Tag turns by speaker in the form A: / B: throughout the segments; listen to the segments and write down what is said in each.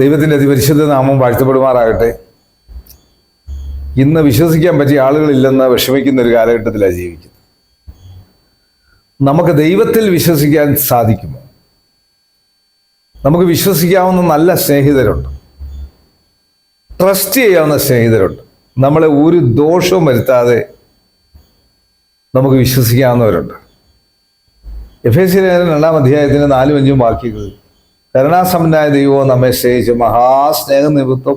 A: ദൈവത്തിൻ്റെ അതിപരിശുദ്ധ നാമം വാഴ്ത്തപ്പെടുമാറാകട്ടെ ഇന്ന് വിശ്വസിക്കാൻ പറ്റിയ ആളുകളില്ലെന്ന് വിഷമിക്കുന്ന ഒരു കാലഘട്ടത്തിലാണ് ജീവിക്കുന്നത് നമുക്ക് ദൈവത്തിൽ വിശ്വസിക്കാൻ സാധിക്കുമോ നമുക്ക് വിശ്വസിക്കാവുന്ന നല്ല സ്നേഹിതരുണ്ട് ട്രസ്റ്റ് ചെയ്യാവുന്ന സ്നേഹിതരുണ്ട് നമ്മളെ ഒരു ദോഷവും വരുത്താതെ നമുക്ക് വിശ്വസിക്കാവുന്നവരുണ്ട് എഫ് എ സി രണ്ടാം അധ്യായത്തിൻ്റെ നാലും അഞ്ചും വാക്യങ്ങളിൽ കരുണാസമ്പന്നായ ദൈവവും നമ്മെ സ്നേഹിച്ച് മഹാസ്നേഹം നിമിത്തം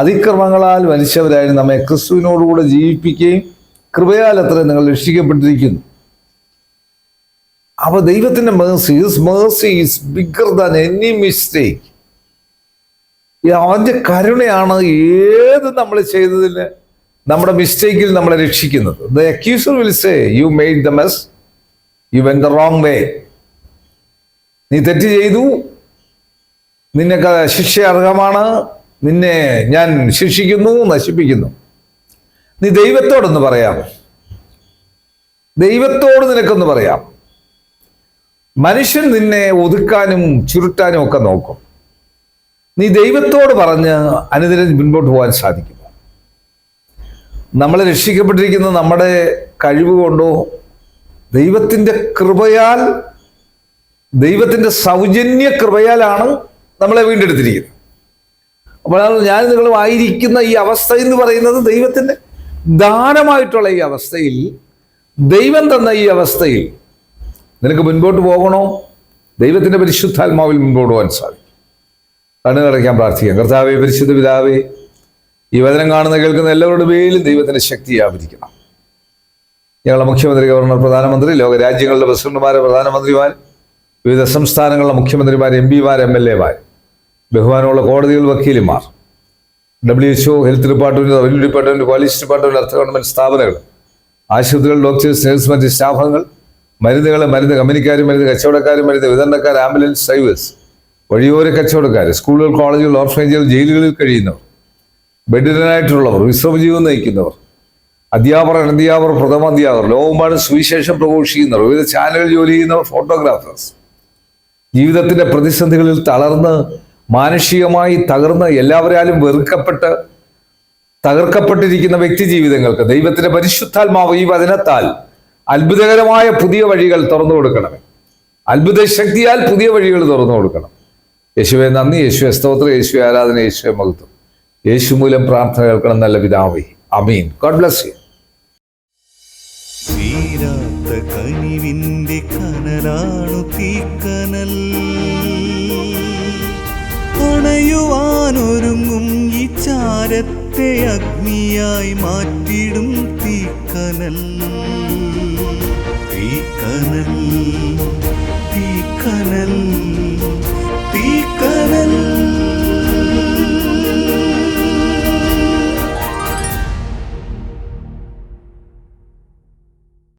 A: അതിക്രമങ്ങളാൽ വലിച്ചവരായി നമ്മെ ക്രിസ്തുവിനോടുകൂടെ ജീവിപ്പിക്കുകയും കൃപയാൽ അത്ര നിങ്ങൾ രക്ഷിക്കപ്പെട്ടിരിക്കുന്നു അപ്പൊ ദൈവത്തിന്റെ mercy his is bigger than any mistake അവന്റെ കരുണയാണ് ഏത് നമ്മൾ ചെയ്തതിന് നമ്മുടെ മിസ്റ്റേക്കിൽ നമ്മളെ രക്ഷിക്കുന്നത് the accuser will say you made the mess you went the wrong way നീ തെറ്റ് ചെയ്തു നിനക്ക് ശിക്ഷ അർഹമാണ് നിന്നെ ഞാൻ ശിക്ഷിക്കുന്നു നശിപ്പിക്കുന്നു നീ ദൈവത്തോടൊന്ന് പറയാം ദൈവത്തോട് നിനക്കൊന്ന് പറയാം മനുഷ്യൻ നിന്നെ ഒതുക്കാനും ചുരുട്ടാനും ഒക്കെ നോക്കും നീ ദൈവത്തോട് പറഞ്ഞ് അനുദിനം മുൻപോട്ട് പോകാൻ സാധിക്കും നമ്മൾ രക്ഷിക്കപ്പെട്ടിരിക്കുന്ന നമ്മുടെ കഴിവ് കൊണ്ടോ ദൈവത്തിൻ്റെ കൃപയാൽ ദൈവത്തിൻ്റെ സൗജന്യ കൃപയാലാണ് നമ്മളെ വീണ്ടെടുത്തിരിക്കുന്നു അപ്പോഴാണ് ഞാൻ നിങ്ങളും ആയിരിക്കുന്ന ഈ അവസ്ഥ എന്ന് പറയുന്നത് ദൈവത്തിൻ്റെ ദാനമായിട്ടുള്ള ഈ അവസ്ഥയിൽ ദൈവം തന്ന ഈ അവസ്ഥയിൽ നിനക്ക് മുൻപോട്ട് പോകണോ ദൈവത്തിൻ്റെ പരിശുദ്ധാത്മാവിൽ മുൻപോട്ട് പോകാൻ സാധിക്കും കണ്ണു നിറയ്ക്കാൻ പ്രാർത്ഥിക്കാം കർത്താവേ പരിശുദ്ധ പിതാവേ ഈ വചനം കാണുന്ന കേൾക്കുന്ന എല്ലാവരുടെ മേലും ദൈവത്തിൻ്റെ ശക്തി വ്യാപരിക്കണം ഞങ്ങളുടെ മുഖ്യമന്ത്രി ഗവർണർ പ്രധാനമന്ത്രി ലോകരാജ്യങ്ങളുടെ പ്രസിഡന്റുമാർ പ്രധാനമന്ത്രിമാർ വിവിധ സംസ്ഥാനങ്ങളിലെ മുഖ്യമന്ത്രിമാർ എം പിമാർ എം എൽ എമാർ ബഹുമാനമുള്ള കോടതികൾ വക്കീലുമാർ W HO health department revenue department police department അർത്ഥ ഗവൺമെൻറ് സ്ഥാപനങ്ങൾ ആശുപത്രികൾ ഡോക്ടേഴ്സ് മറ്റ് സ്റ്റാഫംഗങ്ങൾ മരുന്നുകൾ മരുന്ന് കമ്പനിക്കാർ മരുന്ന് കച്ചവടക്കാർ മരുന്ന് വിതരണക്കാർ ആംബുലൻസ് ഡ്രൈവേഴ്സ് വഴിയോര കച്ചവടക്കാർ സ്കൂളുകൾ കോളേജുകൾ ഓർഫനേജുകൾ ജയിലുകളിൽ കഴിയുന്നവർ ബെഡിഡനായിട്ടുള്ളവർ വിശ്രമജീവൻ നയിക്കുന്നവർ അധ്യാപകർ അനധ്യാപകർ അധ്യാപകർ ലോകമാണ് സുവിശേഷം പ്രഘോഷിക്കുന്നവർ വിവിധ ചാനലുകൾ ജോലി ചെയ്യുന്നവർ ഫോട്ടോഗ്രാഫേഴ്സ് ജീവിതത്തിൻ്റെ പ്രതിസന്ധികളിൽ തളർന്ന് മാനുഷികമായി തകർന്ന് എല്ലാവരാലും വെറുക്കപ്പെട്ട് തകർക്കപ്പെട്ടിരിക്കുന്ന വ്യക്തി ജീവിതങ്ങൾക്ക് ദൈവത്തിന്റെ പരിശുദ്ധാത്മാവ് ഈ വചനത്താൽ അത്ഭുതകരമായ പുതിയ വഴികൾ തുറന്നു കൊടുക്കണമേ അത്ഭുത ശക്തിയാൽ പുതിയ വഴികൾ തുറന്നു കൊടുക്കണം യേശുവെ നന്ദി യേശുവെ സ്തോത്രം യേശു ആരാധന യേശുവെ മഹത്വം യേശു മൂലം പ്രാർത്ഥന കേൾക്കണം നല്ല പിതാവേ അമീൻ ഗോഡ് ബ്ലസ് യു കനിവിന്റെ കനലാണു തീക്കനൽ അണയുവാനൊരുങ്ങും ഈ ചാരത്തെ അഗ്നിയായി മാറ്റിടും തീക്കനൽ തീക്കനൽ